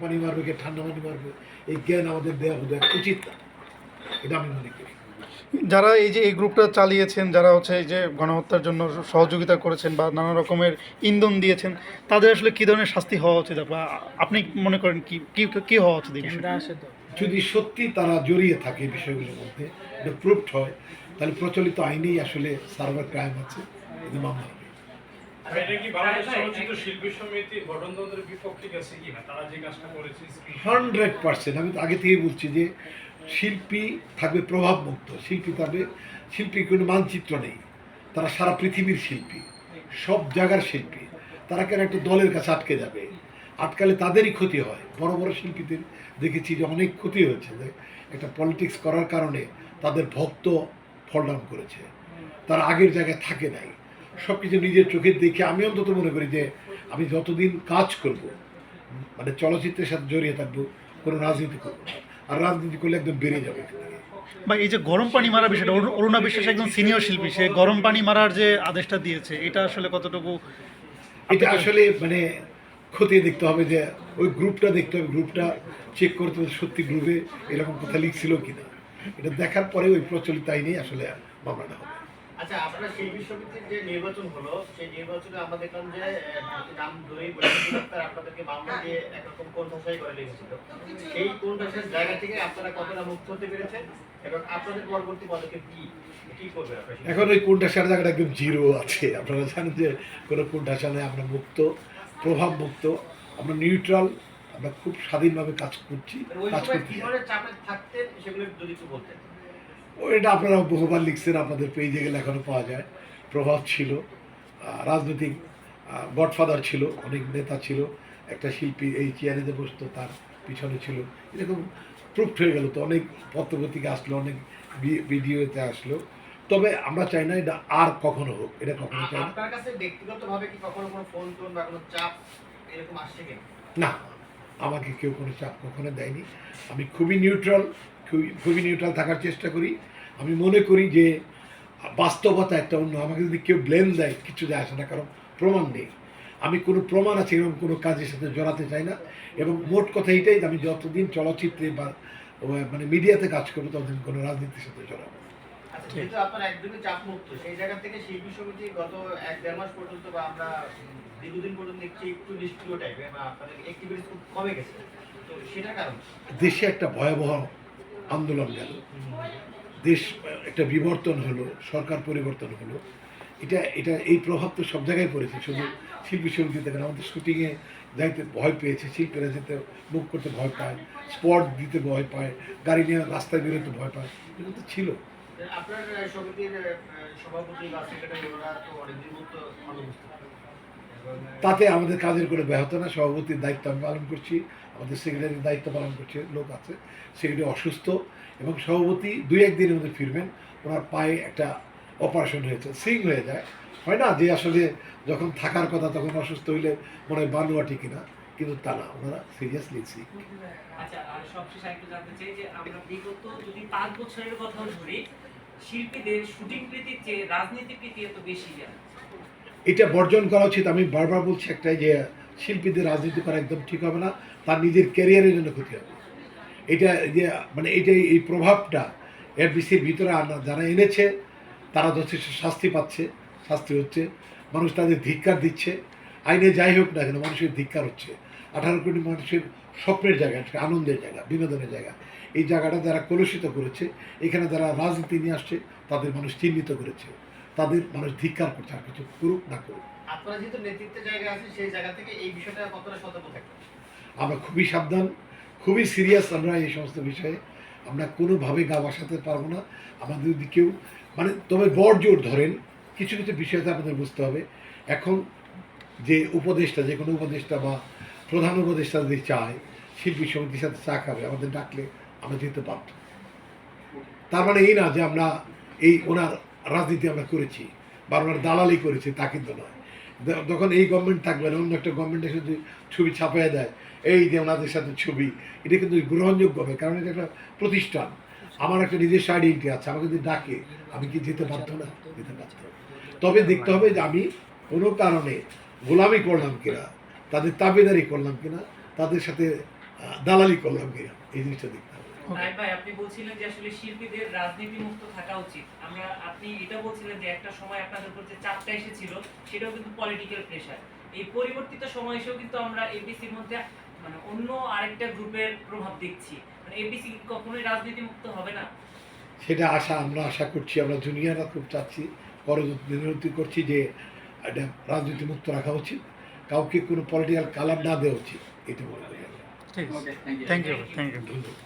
পানি মারবে কে ঠান্ডা পানি মারবে এই জ্ঞান আমাদের দেওয়া বোধ উচিত না। এটা আমি মনে করি। যারা এই যে এই গ্রুপটা চালিয়েছেন যারা হচ্ছে এই যে গণহত্যার জন্য সহযোগিতা করেছেন বা নানা রকমের ইন্ধন দিয়েছেন তাদের আসলে কী ধরনের শাস্তি হওয়া উচিত? বা আপনি মনে করেন কি কি কি হওয়া উচিত যদি সত্যি তারা জড়িয়ে থাকে এই বিষয়গুলোর মধ্যে এটা প্রুফড হয় তাহলে প্রচলিত আইনেই আসলে সার্ভার ক্রাইম আছে মামলা হান্ড্রেড পার্সেন্ট। আমি তো আগে থেকেই বলছি যে শিল্পী থাকবে প্রভাবমুক্ত। শিল্পী থাকবে শিল্পীর কোনো মানচিত্র নেই। তারা সারা পৃথিবীর শিল্পী। সব জায়গার শিল্পী। তারা কেন একটা দলের কাছে আটকে যাবে? আটকালে তাদেরই ক্ষতি হয়। বড় বড় শিল্পীদের দেখেছি যে অনেক ক্ষতি হয়েছে। যে একটা পলিটিক্স করার কারণে তাদের ভক্ত ফল ডাউন করেছে। তারা আগের জায়গায় থাকে নাই। সব কিছু নিজের চোখে দেখে আমি অন্তত মনে করি যে আমি যতদিন কাজ করব মানে চলচ্চিত্রের সাথে জড়িয়ে থাকব কোনো রাজনীতি করব না। আর রাজনীতি করলে একদম বেড়ে যাবে বা এই যে গরম পানি মারার বিষয়টা অরুণ- অরুণা বিশ্বাস একজন সিনিয়র শিল্পী সে গরম পানি মারার যে আদেশটা দিয়েছে এটা আসলে কতটুকু এটা আসলে মানে খতিয়ে দেখতে হবে যে ওই গ্রুপটা দেখতে হবে গ্রুপটা চেক করতে হবে সত্যি গ্রুপে এরকম কথা লিখছিল কিনা। এটা দেখার পরে ওই প্রচলিত আইনেই আসলে মামলাটা হবে। আচ্ছা আপনার শিল্পী সমিতির যে নির্বাচন হলো সেই নির্বাচনে আমরা দেখলাম যে নাম ধরেই ডাক্তার আপনাদেরকে মামলা দিয়ে একরকম কোণঠাসাই করে লেগেছিল সেই কোণঠাসার জায়গা থেকে আপনারা কতটা মুক্ত হতে পেরেছেন? এবং আপনাদের পরবর্তী পদক্ষেপ কি? এখন ওই কোনটাশার জায়গাটা একদম জিরো আছে। আপনারা জানেন যে কোনো কোনটাশা নেই আমরা মুক্ত প্রভাব মুক্ত আমরা নিউট্রাল আমরা খুব স্বাধীনভাবে কাজ করছি কাজ সময় করতে কি চাই। ধরনের চাপে থাকতেন? সেগুলো যদি একটু বলতেন। এটা আপনারা বহুবার লিখছেন আপনাদের পেজে গেলে এখনও পাওয়া যায়। প্রভাব ছিল রাজনৈতিক গডফাদার ছিল অনেক নেতা ছিল একটা শিল্পী এই চেয়ারে যে বসতো তার পিছনে ছিল। এরকম প্রুফ হয়ে গেল তো অনেক পত্রপত্রিকা আসলো অনেক ভিডিওতে আসলো। তবে আমরা চাই না এটা আর কখনো হোক এটা কখনো চাই না। আপনার কাছে ব্যক্তিগতভাবে কি কখনো কোনো ফোন টোন বা কোনো চাপ এরকম আসছে কিনা না আমাকে কেউ কোনো চাপ কখনো দেয়নি। আমি খুবই নিউট্রাল খুবই খুবই নিউট্রাল থাকার চেষ্টা করি। আমি মনে করি যে বাস্তবতা একটা অন্য, আমাকে যদি কেউ ব্লেম দেয়, কিছু যায় আসে না, কারণ প্রমাণ নেই। আমি কোনো প্রমাণ আছে এরকম কোনো কাজের সাথে জড়াতে চাই না। এবং মোট কথা এটাই, আমি যতদিন চলচ্চিত্রে বা মানে মিডিয়াতে কাজ করব, ততদিন কোনো রাজনীতির সাথে জড়াবো আচ্ছা আপনার একদমই চাপ মুক্ত সেই জায়গা থেকে শিল্পী সমিতি গত এক দেড় মাস পর্যন্ত বা আমরা দীর্ঘদিন পর্যন্ত দেখছি একটু নিষ্ক্রিয় টাইপের বা আপনাদের অ্যাক্টিভিটিস খুব কমে গেছে। তো সেটার কারণ দেশে একটা ভয়াবহ আন্দোলন গেল। দেশ একটা বিবর্তন হলো সরকার পরিবর্তন হলো। এটা এটা এই প্রভাব তো সব জায়গায় পড়েছে। শুধু শিল্পী সমিতি দেখেন আমাদের শুটিংয়ে যাইতে ভয় পেয়েছে শিল্পীরা যেতে মুখ করতে ভয় পায় স্পট দিতে ভয় পায় গাড়ি নিয়ে রাস্তায় বেরোতে ভয় পায়। এগুলো তো ছিল। আপনার সমিতির সভাপতি বা সেক্রেটারি ওরা তো অনেকদিন মতো অনুপস্থিত এবং, আহ, তাতে আমাদের কাজের কোনো ব্যাহত না। সভাপতির দায়িত্ব আমি পালন করছি। আমাদের সেক্রেটারির দায়িত্ব পালন করছে লোক আছে। সেক্রেটারি অসুস্থ এবং সভাপতি দুই একদিনের মধ্যে ফিরবেন। ওনার পায়ে একটা অপারেশন হয়েছে সিং হয়ে যায়। হয় না যে আসলে যখন থাকার কথা তখন অসুস্থ হইলে মনে হয় বানুয়াটি কিনা। কিন্তু তা না ওনারা সিরিয়াসলি সিক আচ্ছা আর সবশেষে একটু জানতে চাই যে আমরা বিগত যদি পাঁচ বছরের কথা ধরি শিল্পীদের শুটিং প্রীতির চেয়ে রাজনীতি প্রীতি এত বেশি এটা বর্জন করা উচিত। আমি বারবার বলছি একটাই যে শিল্পীদের রাজনীতি করা একদম ঠিক হবে না তার নিজের ক্যারিয়ারের জন্য ক্ষতি হবে। এটা যে মানে এটাই এই প্রভাবটা এফবিসির ভিতরে যারা এনেছে তারা যথেষ্ট শাস্তি পাচ্ছে শাস্তি হচ্ছে। মানুষ তাদের ধিক্কার দিচ্ছে। আইনে যাই হোক না কেন মানুষের ধিক্কার হচ্ছে। আঠারো কোটি মানুষের স্বপ্নের জায়গা আনন্দের জায়গা বিনোদনের জায়গা। এই জায়গাটা যারা কলুষিত করেছে এখানে যারা রাজনীতি নিয়ে আসছে তাদের মানুষ চিহ্নিত করেছে। তাদের মানুষ ধিক্কার করছে আর কিছু করুক না করুক। আপনারা যেহেতু নেতৃত্বের জায়গায় আছেন সেই জায়গা থেকে এই বিষয়টা কতটা সতর্ক থাকবেন আমরা খুবই সাবধান খুবই সিরিয়াস আমরা এই সমস্ত বিষয়ে। আমরা কোনোভাবে গা বসাতে পারব না। আমাদের যদি কেউ মানে তবে বড় জোর ধরেন কিছু কিছু বিষয়তে আপনাদের বুঝতে হবে। এখন যে উপদেষ্টা যে কোনো উপদেষ্টা বা প্রধান উপদেষ্টা যদি চায়, শিল্পী সমিতির সাথে চা খাবে, আমাদের ডাকলে আমরা যেতে বাধ্য তার মানে এই না যে আমরা এই ওনার রাজনীতি আমরা করেছি বা ওনার দালালি করেছি, তা কিন্তু নয়। যখন এই গভর্নমেন্ট থাকবে না, অন্য একটা গভর্নমেন্টের সাথে ছবি ছাপাইয়া দেয়, এই যে ওনাদের সাথে ছবি, এটা কিন্তু গ্রহণযোগ্য হবে, কারণ এটা একটা প্রতিষ্ঠান। আমার একটা নিজস্ব আইডেন্টি আছে, আমাকে যদি ডাকে, আমি কি যেতে বাধ্য না? যেতে বাধ্য। তবে দেখতে হবে যে আমি কোনো কারণে গোলামি করলাম কিনা তাদের তাবেদারি করলাম কিনা তাদের সাথে দালালি করলাম কিনা এই জিনিসটা দেখতে হবে। ভাই আপনি বলছিলেন যে আসলে শিল্পীদের রাজনীতি মুক্ত থাকা উচিত। আমরা আপনি এটা বলছিলেন যে একটা সময় আপনাদের উপর যে চাপটা এসেছিল সেটাও কিন্তু পলিটিক্যাল প্রেশার এই পরিবর্তিত সময় এসেও কিন্তু আমরা এপিসির মধ্যে মানে অন্য আরেকটা গ্রুপের প্রভাব দেখছি। মানে এপিসি কখনোই রাজনীতি মুক্ত হবে না? সেটা আশা আমরা আশা করছি আমরা জুনিয়ররা খুব চাচ্ছি পরবর্তী করছি যে এটা রাজনীতি মুক্ত রাখা উচিত। কাউকে কোনো পলিটিক্যাল কালার না দেওয়া উচিত। এটা মনে okay thank you thank you thank you ধন্যবাদ।